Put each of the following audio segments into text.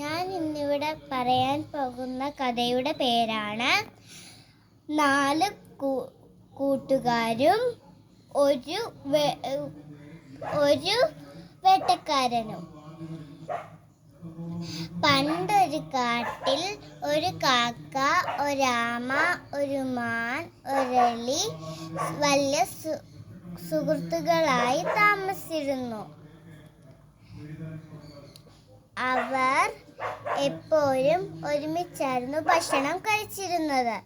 ഞാൻ ഇന്നിവിടെ പറയാൻ പോകുന്ന കഥയുടെ പേരാണ് നാല് കൂട്ടുകാരും ഒരു ഒരു വേട്ടക്കാരനും. പണ്ടൊരു കാട്ടിൽ ഒരു കാക്ക ഒരാമ ഒരു മാൻ ഒരളി വലിയ സുഹൃത്തുക്കളായി താമസിച്ചിരുന്നു. അവർ എപ്പോഴും ഒരുമിച്ചായിരുന്നു ഭക്ഷണം കഴിച്ചിരുന്നത്.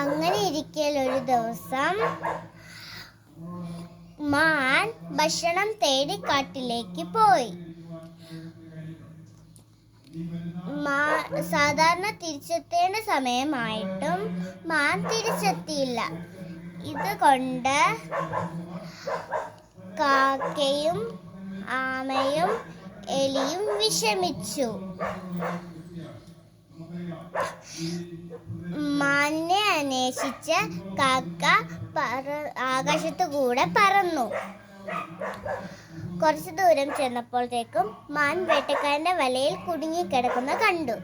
അങ്ങനെ ഇരിക്കൽ ഒരു ദിവസം മാൻ ഭക്ഷണം തേടി കാട്ടിലേക്ക് പോയി. സാധാരണ തിരിച്ചെത്തേണ്ട സമയമായിട്ടും മാൻ തിരിച്ചെത്തിയില്ല. ഇതുകൊണ്ട് കാക്കയും ആമയും എലിയും വിഷമിച്ചു. മാനെ അന്വേഷിച്ച് കാക്ക പറ ആകാശത്തു കൂടെ പറന്നു. കുറച്ച് ദൂരം ചെന്നപ്പോഴത്തേക്കും മാൻ വേട്ടക്കാരന്റെ വലയിൽ കുടുങ്ങിക്കിടക്കുന്ന കണ്ടു.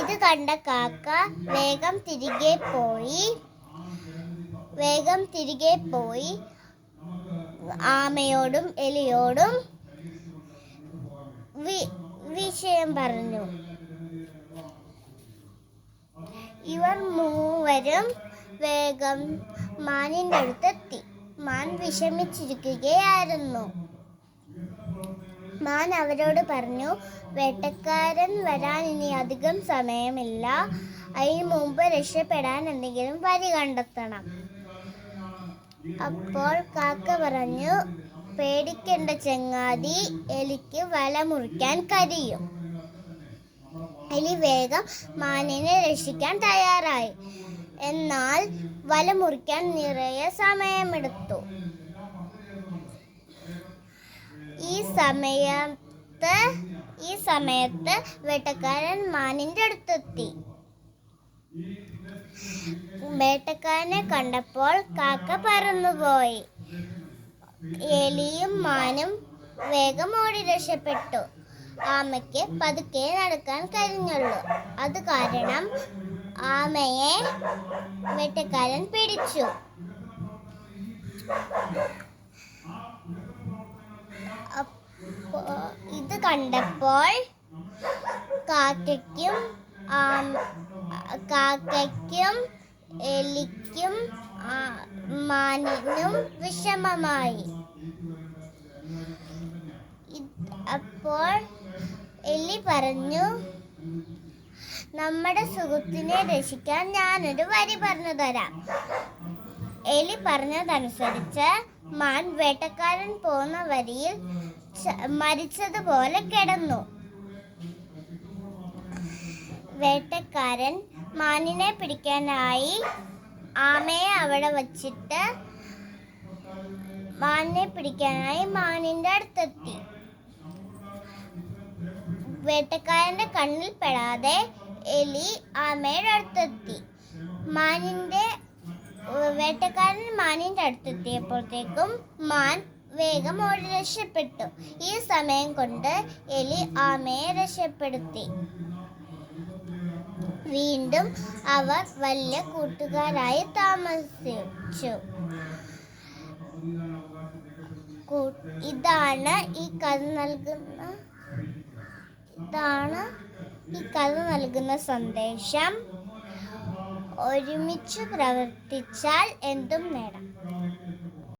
ഇത് കണ്ട കാക്ക വേഗം തിരികെ പോയി വേഗം തിരികെ പോയി ആമയോടും എലിയോടും വിഷയം പറഞ്ഞു. ഇവർ മൂവരും വേഗം മാനിന്റെ അടുത്തെത്തി. മാൻ വിഷമിച്ചിരിക്കുകയായിരുന്നു. മാൻ അവരോട് പറഞ്ഞു വേട്ടക്കാരൻ വരാൻ ഇനി അധികം സമയമില്ല. അതിന് മുമ്പ് രക്ഷപ്പെടാൻ എന്തെങ്കിലും വഴി കണ്ടെത്തണം. അപ്പോൾ കാക്ക പറഞ്ഞു പേടിക്കേണ്ട ചങ്ങാതി എലിക്ക് വല മുറിക്കാൻ കഴിയും. എലി വേഗം മാനിനെ രക്ഷിക്കാൻ തയ്യാറായി. എന്നാൽ വല മുറിക്കാൻ നിറയെ സമയമെടുത്തു. ഈ സമയത്ത് ഈ സമയത്ത് വേട്ടക്കാരൻ മാനിന്റെ അടുത്തെത്തി. വേട്ടക്കാരനെ കണ്ടപ്പോൾ കാക്ക പറന്നുപോയി. എലിയും മാനും വേഗം ഓടി രക്ഷപ്പെട്ടു. ആമയ്ക്ക് പതുക്കെ നടക്കാൻ കഴിഞ്ഞുള്ളൂ. അത് കാരണം ആമയെ വേട്ടക്കാരൻ പിടിച്ചു. ഇത് കണ്ടപ്പോൾ കാക്കയ്ക്കും ആം- കാക്കയ്ക്കും എലിക്കും മാനിനും വിഷമമായി. അപ്പോൾ എലി പറഞ്ഞു നമ്മുടെ സുഹൃത്തിനെ രക്ഷിക്കാൻ ഞാനൊരു വരി പറഞ്ഞു തരാം. എലി പറഞ്ഞതനുസരിച്ച് മാൻ വേട്ടക്കാരൻ പോകുന്ന വരിയിൽ മരിച്ചതുപോലെ കിടന്നു. വേട്ടക്കാരൻ മാനിനെ പിടിക്കാനായി ആമയെ അവിടെ വച്ചിട്ട് മാനിനെ പിടിക്കാനായി മാനിന്റെ അടുത്തെത്തി. വേട്ടക്കാരന്റെ കണ്ണിൽ പെടാതെ എലി ആമയുടെ അടുത്തെത്തി. മാനിന്റെ വേട്ടക്കാരൻ മാനിന്റെ അടുത്തെത്തിയപ്പോഴത്തേക്കും മാൻ വേഗം ഓടി രക്ഷപ്പെട്ടു. ഈ സമയം കൊണ്ട് എലി ആമയെ രക്ഷപ്പെടുത്തി. വീണ്ടും അവർ വലിയ കൂട്ടുകാരായി താമസിച്ചു. ഇതാണ് ഈ കഥ നൽകുന്ന ഇതാണ് ഈ കഥ നൽകുന്ന സന്ദേശം. ഒരുമിച്ച് പ്രവർത്തിച്ചാൽ എന്തും നേടാം.